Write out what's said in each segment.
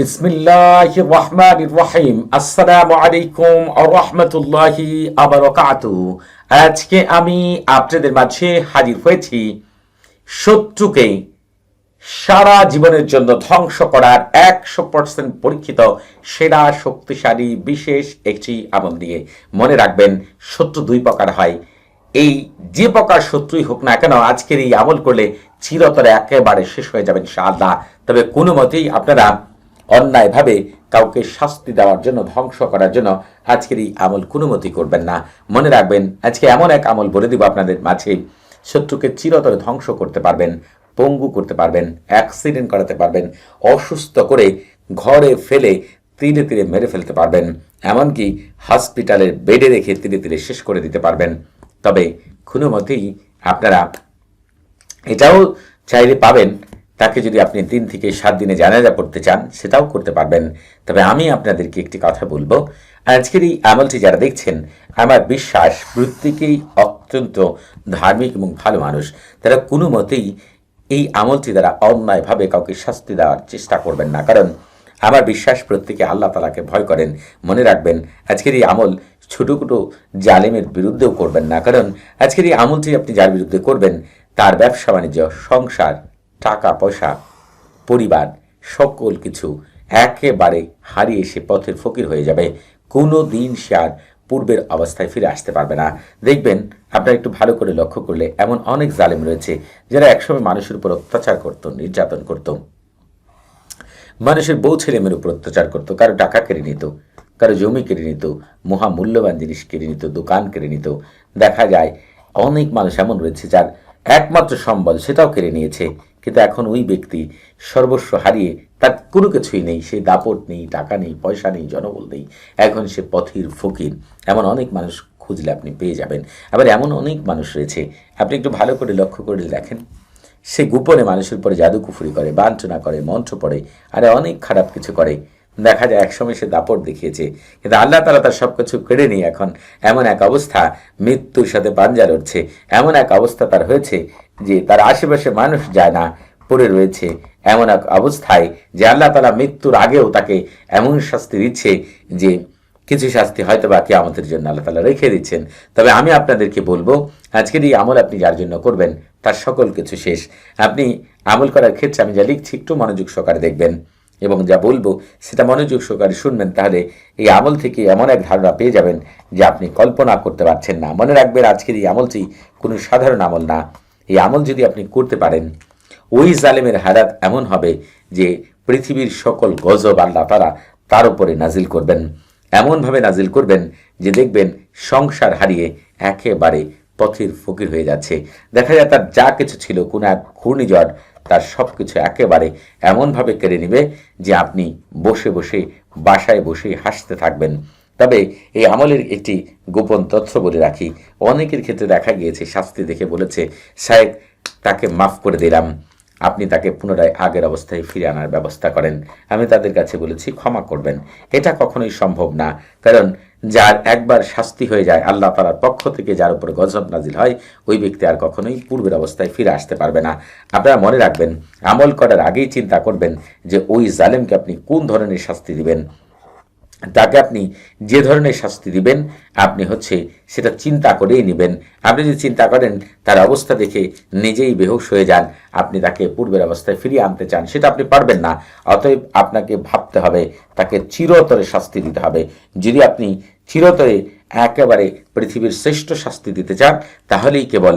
বিসমিল্লাহ রহমান রহিম। আসসালামু আলাইকুম রহমতুল্লাহি আবরকাতু আজকে আমি আপনাদের মাঝে হাজির হয়েছি শত্রুকে সারা জীবনের জন্য ধ্বংস করার একশো পার্সেন্ট পরীক্ষিত, সেরা, শক্তিশালী, বিশেষ একটি আমল দিয়ে মনে রাখবেন, শত্রু দুই প্রকার হয়। এই যে প্রকার শত্রুই হোক না কেন, আজকের এই আমল করলে চিরতরে একেবারে শেষ হয়ে যাবেন সাদা তবে কোনো মতেই আপনারা অন্যায়ভাবে কাউকে শাস্তি দেওয়ার জন্য, ধ্বংস করার জন্য আজকের এই আমল কোনো মতেই করবেন না। মনে রাখবেন, আজকে এমন এক আমল বলে দিব আপনাদের মাঝে। শত্রুকে চিরতরে ধ্বংস করতে পারবেন, পঙ্গু করতে পারবেন অ্যাক্সিডেন্ট করাতে পারবেন, অসুস্থ করে ঘরে ফেলে তীরে তীরে মেরে ফেলতে পারবেন। এমনকি হসপিটালের বেডে রেখে তীরে তীরে শেষ করে দিতে পারবেন। তবে কোনো মতেই আপনারা এটাও চাইলে পাবেন তাকে যদি আপনি তিন থেকে সাত দিনে জানাজা করতে চান, সেটাও করতে পারবেন। তবে আমি আপনাদেরকে একটি কথা বলব। আজকের এই আমলটি যারা দেখছেন, আমার বিশ্বাস, প্রত্যেকেই অত্যন্ত ধার্মিক এবং ভালো মানুষ। তারা কোনো মতেই এই আমলটি দ্বারা অন্যায়ভাবে কাউকে শাস্তি দেওয়ার চেষ্টা করবেন না। কারণ আমার বিশ্বাস, প্রত্যেকে আল্লাহ তালাকে ভয় করেন। মনে রাখবেন, আজকের এই আমল ছোটো জালেমের বিরুদ্ধেও করবেন না। কারণ আজকের এই আমলটি আপনি যার বিরুদ্ধে করবেন, তার ব্যবসা বাণিজ্য সংসার টাকা, পয়সা, পরিবার, সকল কিছু একেবারে হারিয়ে সে পথের ফকির হয়ে যাবে। কোনো দিন সে আর পূর্বের অবস্থায় ফিরে আসতে পারবে না। দেখবেন, আপনারা একটু ভালো করে লক্ষ্য করলে এমন অনেক জালেম রয়েছে যারা একসময় মানুষের উপর অত্যাচার করত, নির্যাতন করত। মানুষের বউ ছেলে মেয়ের উপর অত্যাচার করতো, কারও টাকা কেড়ে নিত, কারও জমি কেড়ে নিত, মহামূল্যবান জিনিস কেড়ে নিত, দোকান কেড়ে নিত। দেখা যায়, অনেক মানুষ এমন রয়েছে যার একমাত্র সম্বল সেটাও কেড়ে নিয়েছে। কিন্তু এখন ওই ব্যক্তি সর্বস্ব হারিয়ে তার কোনো কিছুই নেই, সে দাপট নেই, টাকা নেই, পয়সা নেই, জনবল নেই। এখন সে পথির ফকির। এমন অনেক মানুষ খুঁজলে আপনি পেয়ে যাবেন। আবার এমন অনেক মানুষ রয়েছে, আপনি একটু ভালো করে লক্ষ্য করে দেখেন। সে গোপনে মানুষের উপরে জাদুকুফুরি করে, বাঞ্ছনা করে, মন্ত্র পড়ে, আরে অনেক খারাপ কিছু করে। দেখা যায় একসময় সে দাপট দেখিয়েছে, কিন্তু আল্লাহ তালা তার সব কিছু কেড়ে নিয়ে এখন এমন এক অবস্থা, মৃত্যুর সাথে পাঞ্জা লড়ছে। এমন এক অবস্থা তার হয়েছে যে তার আশেপাশে মানুষ যায় না, পড়ে রয়েছে এমন এক অবস্থায় যে আল্লাহ তালা মৃত্যুর আগেও তাকে এমন শাস্তি দিচ্ছে যে কিছু শাস্তি হয়তো বা আমাদের জন্য আল্লাহ তালা রেখে দিচ্ছেন। তবে আমি আপনাদেরকে বলব, আজকের এই আমল আপনি যার জন্য করবেন, তার সকল কিছু শেষ। আপনি আমল করার ক্ষেত্রে আমি যা লিখছি একটু মনোযোগ সহকারে দেখবেন এবং যা বলব সেটা মনোযোগ সহকারে শুনবেন, তাহলে এই আমল থেকে এমন এক ধারণা পেয়ে যাবেন যে আপনি কল্পনা করতে পারছেন না। মনে রাখবেন আজকের এই আমলটি কোনো সাধারণ আমল না। এই আমল যদি আপনি করতে পারেন, ওই জালেমের হারাত এমন হবে যে পৃথিবীর সকল গজব আল্লাহ তারা তার উপরে নাজিল করবেন। এমনভাবে নাজিল করবেন যে দেখবেন সংসার হারিয়ে একেবারে পথের ফকির হয়ে যাচ্ছে। দেখা যায় তার যা কিছু ছিল, কোনো এক ঘূর্ণিঝড় তার সব কিছু একেবারে এমনভাবে কেড়ে নেবে যে আপনি বসে বসে বাসায় বসে হাসতে থাকবেন। তবে এই আমলের একটি গোপন তথ্য বলে রাখি। অনেকের ক্ষেত্রে দেখা গিয়েছে, শাস্তি দেখে বলেছে সাহেব তাকে মাফ করে দিলাম। আপনি তাকে পুনরায় আগের অবস্থায় ফিরে আনার ব্যবস্থা করেন। আমি তাদের কাছে বলেছি, ক্ষমা করবেন। এটা কখনোই সম্ভব না। কারণ যার একবার শাস্তি হয়ে যায়, আল্লাহ তালার পক্ষ থেকে যার উপর গজব নাজিল হয়, ওই ব্যক্তি আর কখনোই পূর্বের অবস্থায় ফিরে আসতে পারবে না। আপনারা মনে রাখবেন, আমল করার আগেই চিন্তা করবেন যে, ওই জালেমকে আপনি কোন ধরনের শাস্তি দিবেন? তাকে আপনি যে ধরনের শাস্তি দিবেন, আপনি হচ্ছে সেটা চিন্তা করেই নেবেন। আপনি যদি চিন্তা করেন, তার অবস্থা দেখে নিজেই বেহুশ হয়ে যান। আপনি তাকে পূর্বের অবস্থায় ফিরিয়ে আনতে চান, সেটা আপনি পারবেন না। অতএব আপনাকে ভাবতে হবে, তাকে চিরতরে শাস্তি দিতে হবে। যদি আপনি চিরতরে একেবারে পৃথিবীর শ্রেষ্ঠ শাস্তি দিতে চান, তাহলেই কেবল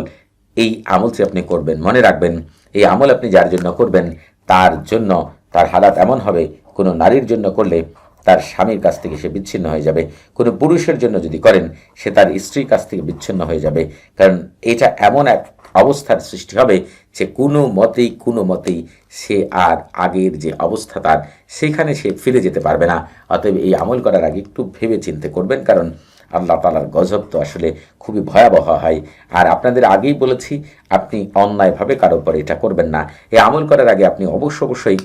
এই আমলটি আপনি করবেন। মনে রাখবেন, এই আমল আপনি যার জন্য করবেন, তার জন্য তার হালাত এমন হবে, কোনো নারীর জন্য করলে তার স্বামীর কাছ থেকে সে বিচ্ছিন্ন হয়ে যাবে। কোনো পুরুষের জন্য যদি করেন, সে তার স্ত্রীর কাছ থেকে বিচ্ছিন্ন হয়ে যাবে। কারণ এটা এমন এক অবস্থার সৃষ্টি হবে যে কোনো মতেই কোনো মতেই সে আর আগের যে অবস্থা তার, সেখানে সে ফিরে যেতে পারবে না। অতএব এই আমল করার আগে একটু ভেবে চিন্তে করবেন, কারণ আল্লাহ তালার গজব তো আসলে খুবই ভয়াবহ হয়। আর আপনাদের আগেই বলেছি, আপনি অন্যায়ভাবে কারোর পরে এটা করবেন না। এই আমল করার আগে আপনি অবশ্য অবশ্যই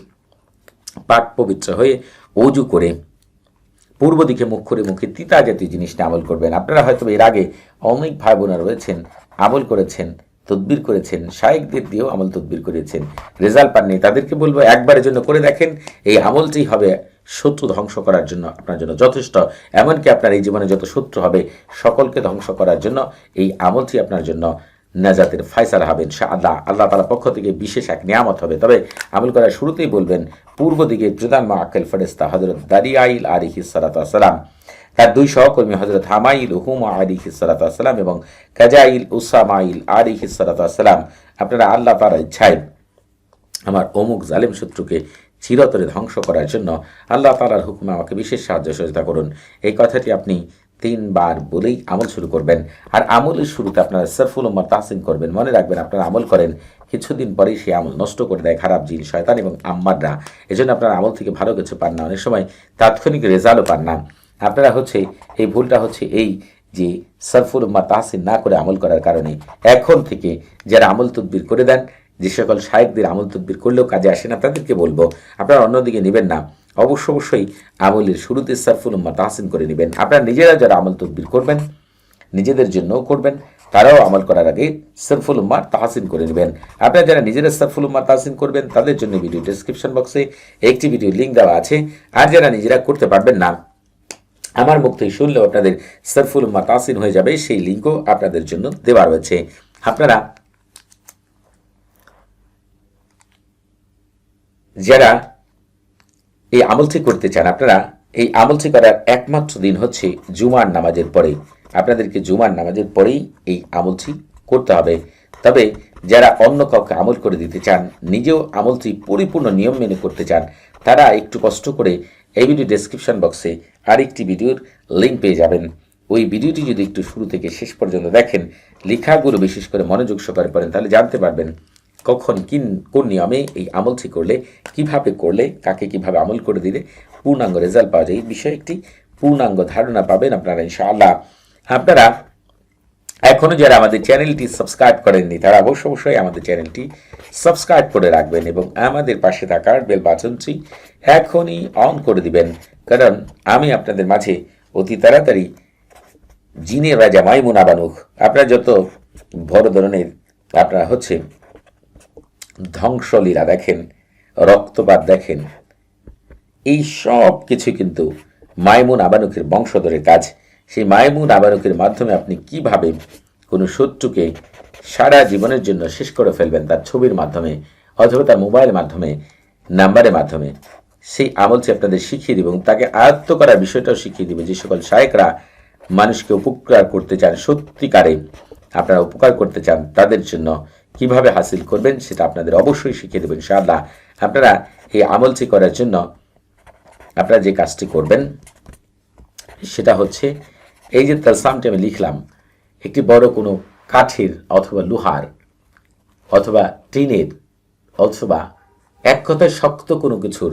পাক পবিত্র হয়ে অজু করে পূর্ব দিকে মুখ করে মুখে তিতা জাতীয় জিনিসটা আমল করবেন। আপনারা হয়তো এর আগে অনেক ভাই বোনা রয়েছেন, আমল করেছেন, তদবির করেছেন শায়েকদের দিয়েও আমল তদবির করেছেন, রেজাল্ট পাননি। তাদেরকে বলব একবারের জন্য করে দেখেন, এই আমলটি হবে শত্রু ধ্বংস করার জন্য আপনার জন্য যথেষ্ট। এমনকি আপনার এই জীবনে যত শত্রু হবে, সকলকে ধ্বংস করার জন্য এই আমলটি আপনার জন্য নাজাতের ফায়সালা হবেন আল্লাহ আল্লাহ তালার পক্ষ থেকে বিশেষ এক নিয়ামত হবে। তবে আমল করার শুরুতেই বলবেন, পূর্ব দিকে প্রধান মা আকেল ফেরেস্তা হজরত দারিয়াইল আলিহি সালাতাম তার দুই সহকর্মী হজরত হামাইল, হুমা আলিহি সালাতাম এবং কাজাইল, উসামাইল আলিহি সালাতাম আপনারা আল্লাহ তারা ইচ্ছায় আমার অমুক জালেম শত্রুকে চিরতরে ধ্বংস করার জন্য আল্লাহ তালার হুকুমে আমাকে বিশেষ সাহায্য সহযোগিতা করুন। এই কথাটি আপনি তিনবার বলেই আমল শুরু করবেন। আর আমলের শুরুতে আপনারা সরফুল উম্মার তাহসিন করবেন। মনে রাখবেন আপনারা আমল করেন, কিছুদিন পরেই সেই আমল নষ্ট করে দেয় খারাপ জিন, শয়তান এবং আম্মাররা। এজন্য আপনারা আমল থেকে ভালো কিছু পান না, অনেক সময় তাৎক্ষণিক রেজাল্টও পান না। আপনারা হচ্ছে, এই ভুলটা হচ্ছে এই যে সরফুল উম্মা তাহসিন না করে আমল করার কারণে এখন থেকে যারা আমল তদবির করে দেন যে সকল শায়েকদের আমল তদ্বির করলেও কাজে আসে না, তাদেরকে বলব, আপনারা অন্যদিকে নেবেন না। অবশ্য অবশ্যই আমলের শুরুতে সারফুল উম্মা তাহসিন করে নেবেন। আপনারা নিজেরা যারা আমল তদবির করবেন, নিজেদের জন্যও করবেন, তারাও আমল করার আগে সরফুল উম্মার তাহসিন করে নেবেন। আপনারা যারা নিজেরা সরফুল উম্মার তাহসিন করবেন, তাদের জন্য ভিডিও ডিসক্রিপশন বক্সে একটি ভিডিও লিঙ্ক দেওয়া আছে। আর যারা নিজেরা করতে পারবেন না, আমার মুখ থেকে শুনলেও আপনাদের সরফুল উম্মা তাহসিন হয়ে যাবে, সেই লিঙ্কও আপনাদের জন্য দেওয়া রয়েছে। আপনারা যারা এই আমলটি করতে চান, আপনারা এই আমলটি করার একমাত্র দিন হচ্ছে জুমার নামাজের পরে আপনাদেরকে জুমার নামাজের পরেই এই আমলটি করতে হবে। তবে যারা অন্য কাউকে আমল করে দিতে চান, নিজেও আমলটি পরিপূর্ণ নিয়ম মেনে করতে চান, তারা একটু কষ্ট করে এই ভিডিও ডেসক্রিপশন বক্সে আরেকটি ভিডিওর লিঙ্ক পেয়ে যাবেন। ওই ভিডিওটি যদি একটু শুরু থেকে শেষ পর্যন্ত দেখেন, লেখাগুলো বিশেষ করে মনোযোগ সহকারে পড়েন, তাহলে জানতে পারবেন কখন কিন, কোন নিয়মে এই আমলটি করলে, কীভাবে করলে, কাকে কীভাবে আমল করে দিলে পূর্ণাঙ্গ রেজাল্ট পাওয়া যায়। এই বিষয়ে একটি পূর্ণাঙ্গ ধারণা পাবেন আপনারা, ইনশাআল্লাহ। আপনারা এখনও যারা আমাদের চ্যানেলটি সাবস্ক্রাইব করেননি, তারা অবশ্য অবশ্যই আমাদের চ্যানেলটি সাবস্ক্রাইব করে রাখবেন এবং আমাদের পাশে থাকার বেল বাটনটি এখনই অন করে দিবেন। কারণ আমি আপনাদের মাঝে অতি তাড়াতাড়ি জিনে রাজা মাইমুনা বানুক আপনারা যত বড় ধরনের আপনারা হচ্ছে ধ্বংসলীলা দেখেন, রক্তপাত দেখেন। এই সব কিছু কিন্তু মাইমুন আবানুকের বংশধরের কাজ। সেই মাইমুন আবানুকের মাধ্যমে আপনি কীভাবে কোনো শত্রুকে সারা জীবনের জন্য শেষ করে ফেলবেন তার ছবির মাধ্যমে অথবা তার মোবাইলের মাধ্যমে, নাম্বারের মাধ্যমে? সেই আমলটি আপনাদের শিখিয়ে দেবে এবং তাকে আয়ত্ত করার বিষয়টাও শিখিয়ে দেবে। যে সকল শায়করা মানুষকে উপকার করতে চান, সত্যিকারে আপনারা উপকার করতে চান তাদের জন্য কীভাবে হাসিল করবেন সেটা আপনাদের অবশ্যই শিখিয়ে দেবেন ইনশাআল্লাহ। আপনারা এই আমলটি করার জন্য আপনারা যে কাজটি করবেন, সেটা হচ্ছে এই যে তালসামটি আমি লিখলাম, একটি বড় কোনো কাঠের অথবা লোহার অথবা টিনের অথবা এক কথায় শক্ত কোনো কিছুর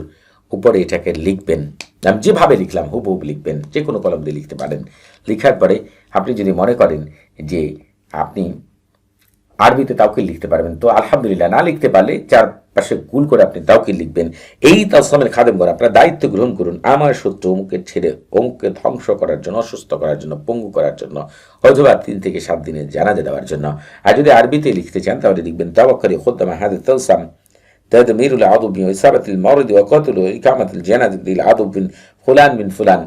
উপরে এটাকে লিখবেন। আমি যেভাবে লিখলাম হুব হুবহুব লিখবেন, যে কোনো কলম দিয়ে লিখতে পারেন। লিখার পরে আপনি যদি মনে করেন যে আপনি আরবিতে তাওকিল লিখতে পারবেন তো আলহামদুলিল্লাহ না লিখতে পারলে চার পাশে গুল করে আপনি তাওকিল লিখবেন এই তাসমের খাদেম করে আপনার দায়িত্ব গ্রহণ করুন আমার শত্রু অমুকের ছেড়ে অমুককে ধ্বংস করার জন্য অসুস্থ করার জন্য পঙ্গু করার জন্য অথবা তিন থেকে সাত দিনের জানাজা দেওয়ার জন্য আর যদি আরবিতে লিখতে চান তাহলে লিখবেন তাওয়াক্কারি খোদ্দামা হাদের তলসাম تدمير العضو وإصابة المرض وقتل وإقامة الجنازة للعضو من فلان من فلان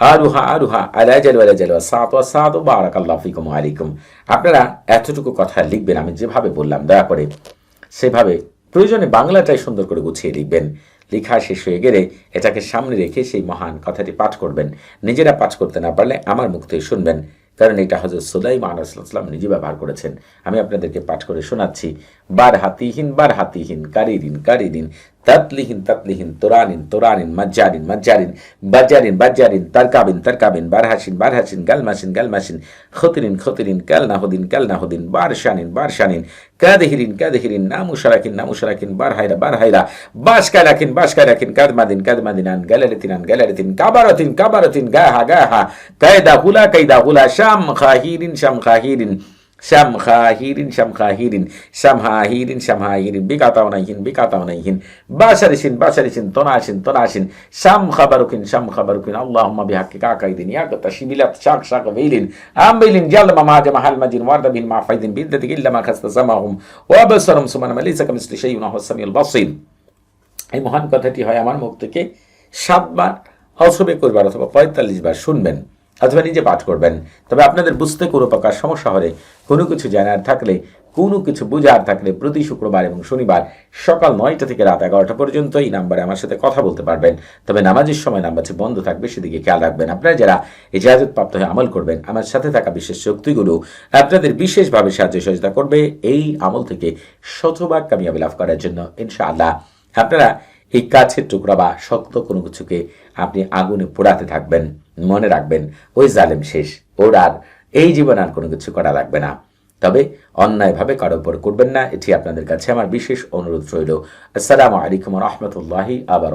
আরুহা আরুহা আলাজাল ওয়ালাজাল ওয়াসাত ওয়াসাত, বারাকাল্লাহু ফিকুম আলাইকুম। আপনারা এতটুকু কথা লিখবেন, আমি যেভাবে বললাম, দয়া করে সেভাবে প্রয়োজনে বাংলাটাই সুন্দর করে গুছিয়ে লিখবেন। লেখা শেষ হয়ে গেলে এটাকে সামনে রেখে সেই মহান কথাটি পাঠ করবেন। নিজেরা পাঠ করতে না পারলে আমার মুখ থেকে শুনবেন, কারণ এটা হজরত সুলাইম আলাইসাল্লাম নিজে ব্যবহার করেছেন। আমি আপনাদেরকে পাঠ করে শোনাচ্ছি বার হাতিহীন বার হাতিহীন কারিরিন কারিরিন তাতলিহীন তাতলিহীন, তোরানিন তোরানিন, মজ্জারিন মজ্জারিন বাজারিন বাজারিন তারকাবিন তারকাবিন, বারহাসিন বারহাসিন, গালমাসিন গালমাসিন, খতিরিন খতিরিন কাল নাহদিন কাল নাহদিন বারশানিন বারশানিন, কাদেহিরিন কাদেহিরিন, নামুশারাকিন নামুশারাকিন বারহাইরা বারহাইরা বাসকারাকিন বাসকারাকিন কাদমাদিন, কাদমাদিনান গালারিতিনান গালারিতিন কাবারতিন কাবারতিন, গাহা গাহা, কায়দা হুলা কায়দা হুলা শাম খাহিরিন শাম খাহিরিন শামখাহিরিন শামখাহিরিন, শামহাহিরিন শামহাহিরিন, বিকাতাওনাইহিন বিকাতাওনাইহিন বাশারিসিন বাশারিসিন তনাসিন তনাসিন শাম খাবারুকিন শাম খাবারুকিন আল্লাহুম্মা বিহাক্কি কাকাইদিন, ইয়াকাতা শিবিলাত, শাক শাক বেইলিন আমবিলিন জালমা মাজা মাহাল মাজিন, ওয়ারদাবিন মাফাইদিন বিদ্দাতিক ইল্লা মা খাস্তা সামাহুম, ওয়া বাসারুম সুবহানা মালিসা কামিসলি শাইউন হুয়াস সামিউল বাসীর। এই মহান কথাটি হয় আমার মুখ থেকে সাতবার অসবে করবার অথবা পঁয়তাল্লিশ বার শুনবেন। অথবা নিজে পাঠ করবেন। তবে আপনাদের বুঝতে কোনো প্রকার সমস্যা হলে কোনো কিছু জানার থাকলে, কোনো কিছু বোঝার থাকলে প্রতি শুক্রবার এবং শনিবার সকাল নয়টা থেকে রাত এগারোটা পর্যন্ত এই নাম্বারে আমার সাথে কথা বলতে পারবেন। তবে নামাজের সময় নাম্বারটি বন্ধ থাকবে, সেদিকে খেয়াল রাখবেন। আপনারা যারা ইজাজত প্রাপ্ত হয়ে আমল করবেন, আমার সাথে থাকা বিশেষ শক্তিগুলো আপনাদের বিশেষভাবে সাহায্য সহযোগিতা করবে। এই আমল থেকে শতভাগ কামিয়াবি লাভ করার জন্য ইনশাআল্লাহ। আপনারা এই কাছের টুকরা বা শক্ত কোনো কিছুকে আপনি আগুনে পোড়াতে থাকবেন, মনে রাখবেন, ওই জালেম শেষ। ওর আর এই জীবন আর কোনো কিছু করা লাগবে না। তবে অন্যায়ভাবে কারও উপর করবেন না, এটি আপনাদের কাছে আমার বিশেষ অনুরোধ রইল। আসসালামু আলাইকুম রহমতুল্লাহি আবার